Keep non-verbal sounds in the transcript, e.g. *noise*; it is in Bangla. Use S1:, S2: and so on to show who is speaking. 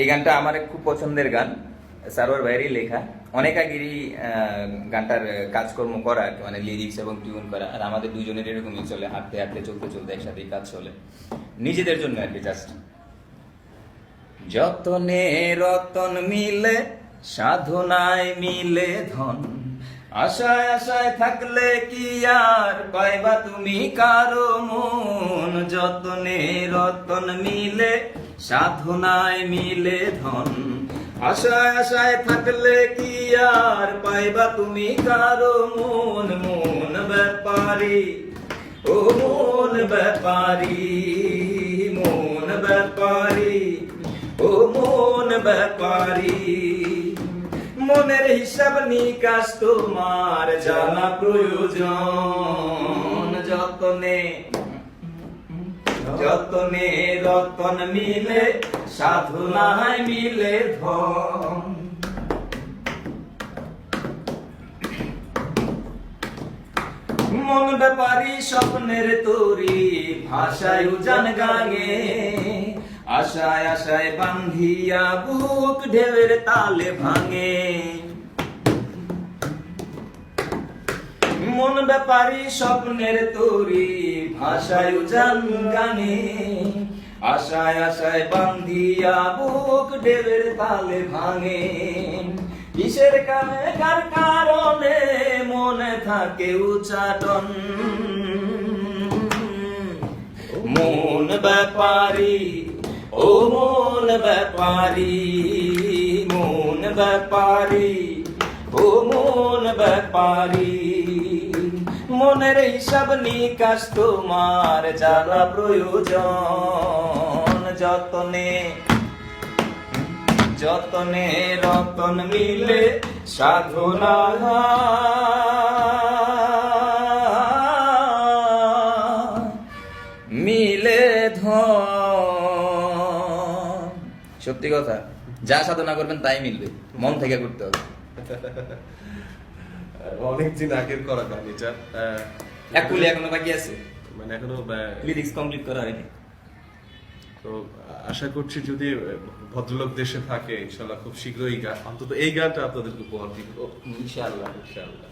S1: এই গানটা আমার খুব পছন্দের গান, সারোয়ার ভাইয়েরই লেখা। অনেক আগেরই গানটার কাজকর্ম করা মানে লিরিক্স এবং টিউন করা। আর আমাদের দুজনের এরকমই চলে, হাঁটতে হাঁটতে, চলতে চলতে একসাথেই কাজ চলে। নিজেদের জন্য আর কি জাস্ট যতনে রতন মিলে, সাধনায় মিলে ধন, আশায় আশায় থাকলে কি আর পাইবা তুমি কারও মন? যতনে রতন মিলে সাধনায় মিলে ধন। আশায় আশায় থাকলে কি আর পাইবা তুমি কারও মন? মন ব্যাপারি, ও মন ব্যাপারি মন ব্যাপারি, ও মন ব্যাপারি। মনের হিসাব নিকাশ তোমার জানা প্রয়োজন, যতনে যতনে রতন মিলে সাধনায় মিলে ধন। মন ব্যাপারি স্বপ্নের তরি, ভাষায় উজান গাঙে। আশায় আশায় বান্ধিয়া বুক ঢেউয়ের তালে ভাঙে। ব্যাপারি স্বপ্নের তরি, ভাষায় উজান গানে, আশায় আশায় বান্ধিয়া বুক ঢেউয়ের তালে ভাঙে। কিসের কানে, কার কারণে মনে থাকে উচাটন মন ব্যাপারি, ও মন ব্যাপারি মন ব্যাপারি, ও মন ব্যাপারি। মনের হিসাব নিকাশ তোমার জানা প্রয়োজন। যতনে যতনে রতন মিলে সাধনা মিলে ধ সত্যি কথা, যা সাধনা করবেন তাই মিলবে, মন থেকে করতে হবে। *laughs*
S2: অনেকদিন আগের করা গান এটা। আহ,
S1: এক কুলি এখনও বাকি আছে?
S2: মানে এখনও
S1: লিরিক্স কমপ্লিট করা হয়নি
S2: তো আশা করছি যদি ভদ্রলোক দেশে থাকে ইনশাল্লাহ খুব শীঘ্রই গান অন্তত এই গানটা আপনাদেরকে উপহার দিব।
S1: ইনশাআল্লাহ
S2: ইনশাল্লাহ।